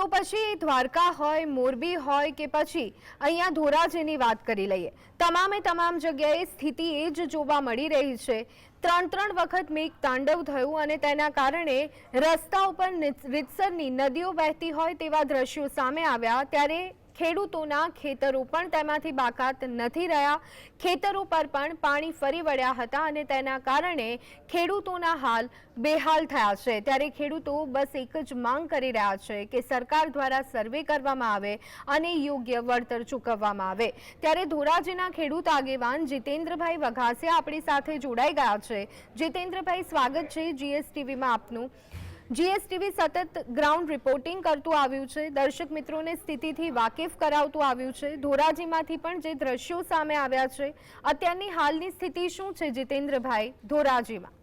તો પછી દ્વારકા હોય, મોરબી હોય કે પછી અહીંયા ધોરાજીની વાત કરી લઈએ. તમામે તમામ જગ્યાએ સ્થિતિ એ જ જોવા મળી રહી છે. ત્રણ ત્રણ વખત મેઘ તાંડવ થયું અને તેના કારણે રસ્તા ઉપર રીતસરની નદીઓ વહેતી હોય તેવા દ્રશ્યો સામે આવ્યા. ત્યારે ખેડૂતોના ખેતરો પણ તેમાંથી બાકાત નથી રહ્યા. ખેતરો પર પણ પાણી ફરી વળ્યા હતા અને તેના કારણે ખેડૂતોના હાલ બેહાલ થયા છે. ત્યારે ખેડૂતો બસ એક જ માંગ કરી રહ્યા છે કે સરકાર દ્વારા સર્વે કરવામાં આવે અને યોગ્ય વળતર ચૂકવવામાં આવે. ત્યારે ધોરાજીના ખેડૂત આગેવાન જીતેન્દ્રભાઈ વઘાસિયા આપણી સાથે જોડાઈ ગયા છે. જીતેન્દ્રભાઈ, સ્વાગત છે જીએસટીવીમાં આપનું. જીએસટીવી સતત ગ્રાઉન્ડ રિપોર્ટિંગ કરતું આવ્યું છે. દર્શક મિત્રોને સ્થિતિથી વાકેફ કરાવતું આવ્યું છે. ધોરાજીમાંથી પણ જે દ્રશ્યો સામે આવ્યા છે, અત્યારની હાલની સ્થિતિ શું છે જીતેન્દ્રભાઈ ધોરાજીમાં?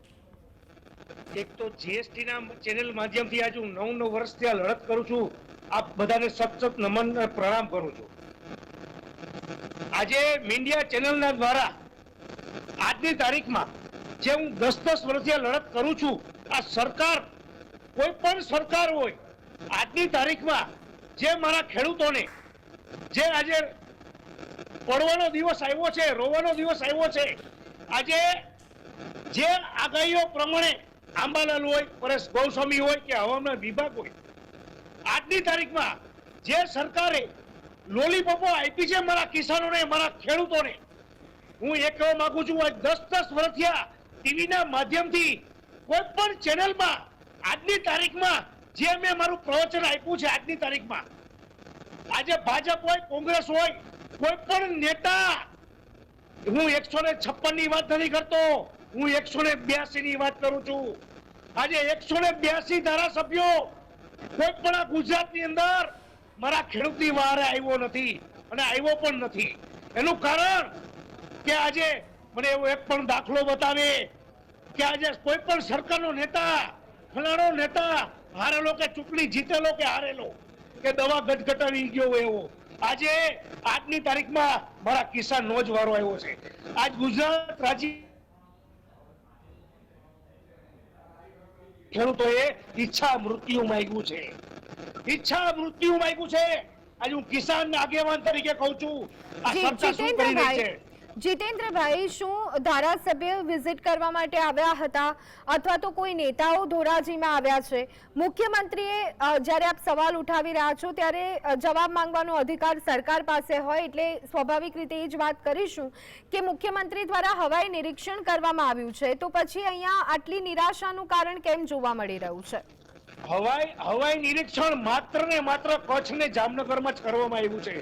એક તો જીએસટી ના ચેનલ માધ્યમથી આજે હું નવ નવ વર્ષથી આ લડત કરું છું. આપ બધાને સખત નમન પ્રણામ કરું છું. આજે મીડિયા ચેનલના દ્વારા આજની તારીખમાં જે હું દસ દસ વર્ષથી આ લડત કરું છું, આ સરકાર કોઈ પણ સરકાર હોય, આજની તારીખમાં જે મારા ખેડૂતોને, જે આજે પડવાનો દિવસ આવ્યો છે, રોવાનો દિવસ આવ્યો છે, આજે જે આગાહીઓ પ્રમાણે આંબાલાલ હોય, પરેશ ગૌસ્વામી હોય કે હવામાન વિભાગ હોય, આજની તારીખમાં જે સરકારે લોલીપોપો આપી છે મારા કિસાનોને, મારા ખેડૂતોને, હું એ કહેવા માંગુ છું, આજ દસ દસ વર્ષથી ટીવીના માધ્યમથી કોઈ પણ ચેનલમાં આજની તારીખમાં જે મેં મારું પ્રવચન આપ્યું છે આજની તારીખમાં, આજે ભાજપ હોય, કોંગ્રેસ હોય, કોઈ પણ નેતા, હું એકસો ને છપ્પનની વાત નથી કરતો, હું એકસો ને બ્યાસી ની વાત કરું છું. આજે એકસો ને બ્યાસી ધારાસભ્યો કોઈ પણ આ ગુજરાતની અંદર મારા ખેડૂતની વારે આવ્યો નથી અને આવ્યો પણ નથી. એનું કારણ કે આજે મને એવો એક પણ દાખલો બતાવે કે આજે કોઈ પણ સરકારનો નેતા ફલાણો નેતા હારેલો કે ચૂંટણી જીતેલો કે હારેલો? કે દવા ગટગટાવી ગયો એવો? આજે આજની તારીખમાં મારા કિસાન નો જ વારો આવ્યો છે. આજ ગુજરાત રાજ્ય ખેડૂતોએ ઈચ્છા મૃત્યુ માંગ્યું છે. ઈચ્છા મૃત્યુ માંગ્યું છે. આજે હું કિસાન આગેવાન તરીકે કહું છું. આ સરકાર શું કરી રહી છે? જીતેન્દ્રભાઈ, શું ધારાસભ્ય વિઝિટ કરવા માટે આવ્યા હતા? અથવા તો કોઈ નેતાઓ ધોરાજીમાં આવ્યા છે? મુખ્યમંત્રીએ જ્યારે આપ સવાલ ઉઠાવી રહ્યા છો, ત્યારે જવાબ માંગવાનો અધિકાર સરકાર પાસે હોય એટલે સ્વાભાવિક રીતે એ જ વાત કરીશું કે મુખ્યમંત્રી દ્વારા હવાઈ નિરીક્ષણ કરવામાં આવ્યું છે. તો પછી અહીંયા આટલી નિરાશાનું કારણ કેમ જોવા મળી રહ્યું છે? હવાઈ હવાઈ નિરીક્ષણ માત્ર ને માત્ર કચ્છ ને જામનગરમાં જ કરવામાં આવ્યું છે.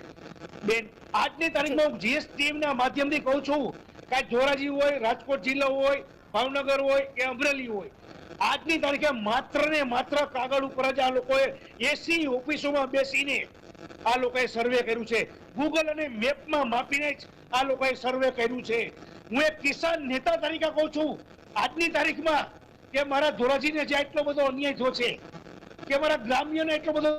બેન, આજની તારીખમાં હું જીએસટી ના માધ્યમથી કહું છું કે ધોરાજી હોય, રાજકોટ જિલ્લો હોય, ભાવનગર હોય કે અમરેલી હોય, આજની તારીખે માત્ર ને માત્ર કાગળ ઉપર જ આ લોકોએ એસી ઓફિસોમાં બેસીને આ લોકોએ સર્વે કર્યું છે. ગૂગલ અને મેપમાં માપીને જ આ લોકોએ સર્વે કર્યું છે. હું એક કિસાન નેતા તરીકે કહું છું, આજની તારીખમાં કે મારા ધોરાજીને જે એટલો બધો અન્યાય થયો છે, કે મારા ગ્રામ્યને એટલો બધો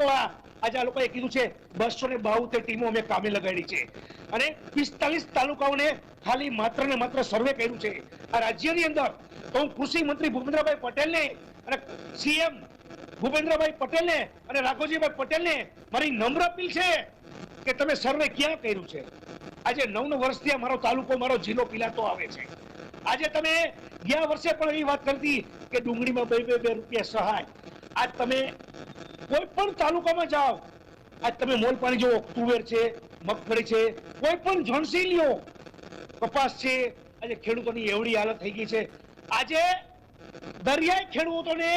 તો આજે ને અને પિસ્તાલીસ તાલુકાઓને ને મારી નમ્ર અપીલ છે કે તમે સર્વે ક્યાં કર્યું છે? આજે નવ નવ વર્ષથી મારો તાલુકો, મારો જિલ્લો પીલાતો આવે છે. આજે તમે ગયા વર્ષે પણ એવી વાત કરતી કે ડુંગળીમાં બે બે બે રૂપિયા સહાય. આજ તમે કોઈ પણ તાલુકામાં જાઓ. આજ તમે મોલ પાણી જુઓ, તુવેર છે, મગફળી છે કોઈ પણ જણસી લ્યો. કપાસ છે, આજે ખેડૂતોની એવડી હાલત થઈ ગઈ છે. આજે દરિયાઈ ખેડૂતોને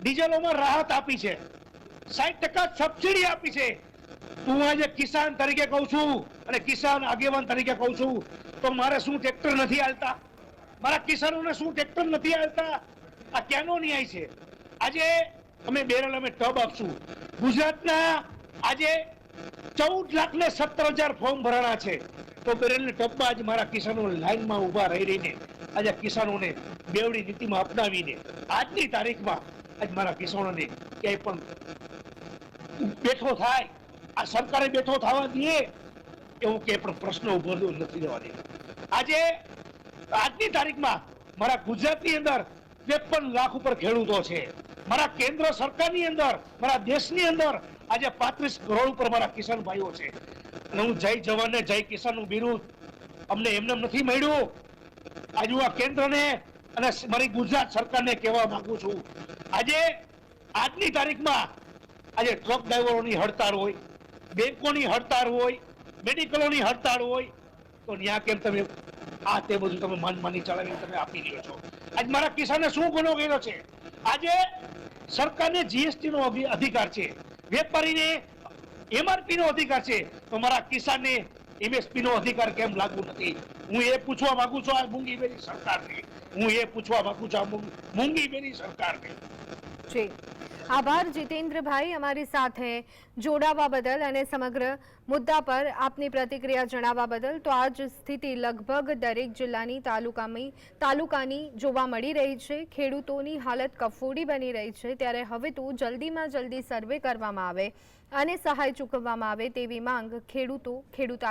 ડીઝલોમાં રાહત આપી છે. સાઠ ટકા સબસિડી આપી છે. હું આજે કિસાન તરીકે કહું છું અને કિસાન આગેવાન તરીકે કહું છું, તો મારે શું ટ્રેક્ટર નથી હાલતા? મારા કિસાનોને શું ટ્રેક્ટર નથી હાલતા? આ ક્યાંનો ન્યાય છે? આજે અમે બેરલ, અમે ટબ આપશું. ગુજરાતના આજે ચૌદ લાખ ને સત્તર હજાર ફોર્મ ભરાણા છે. તો બેરલને ટબમાં આજે મારા કિસાનો લાઈનમાં ઊભા રહી રહીને, આજે કિસાનોને બેવડી નીતિમાં અપનાવીને, આજની તારીખમાં આજ મારા કિસાનોને ક્યાંય પણ બેઠો થાય, આ સરકારે બેઠો થવા દે એવું કે પણ પ્રશ્ન ઊભો નથી રહેવા આજે આજની તારીખમાં મારા ગુજરાતની અંદર ત્રેપન લાખ ઉપર ખેડૂતો છે. મારા કેન્દ્ર સરકારની અંદર, મારા દેશની અંદર આજે પાંત્રીસ કરોડ ઉપર મારા કિસાન ભાઈઓ છે. અને હું જય જવાનને જય કિસાનનું બિરુદ અમને એમને નથી મળ્યું. આજે હું આ કેન્દ્રને અને મારી ગુજરાત સરકારને કહેવા માંગુ છું. આજે આજની તારીખમાં આજે ટ્રક ડ્રાઈવરોની હડતાળ હોય બેંકોની હડતાળ હોય મેડિકલોની હડતાળ હોય, તો ત્યાં કેમ તમે આ તે બધું તમે મન માની ચલાવીને તમે આપી રહ્યો છો? આજ મારા કિસાને શું ગુનો કર્યો છે? આજે સરકારને જીએસટી નો અધિકાર છે. વેપારીને એમઆરપી નો અધિકાર છે. તો મારા કિસાનને એમએસપી નો અધિકાર કેમ લાગુ નથી? હું એ પૂછવા માંગુ છું આ મૂંગી બેરી સરકારને. હું એ પૂછવા માંગુ છું આ મૂંગ- મૂંગી બેરી સરકારને. જી આભાર જીતેન્દ્રભાઈ અમારી સાથે જોડાવા બદલ અને સમગ્ર મુદ્દા પર આપની પ્રતિક્રિયા જણાવવા બદલ. તો આ જ સ્થિતિ લગભગ દરેક જિલ્લાની તાલુકાની તાલુકાની જોવા મળી રહી છે. ખેડૂતોની હાલત કફોડી બની રહી છે. ત્યારે હવે તો જલ્દીમાં જલ્દી સર્વે કરવામાં આવે અને સહાય ચૂકવવામાં આવે તેવી માંગ ખેડૂતો ખેડૂત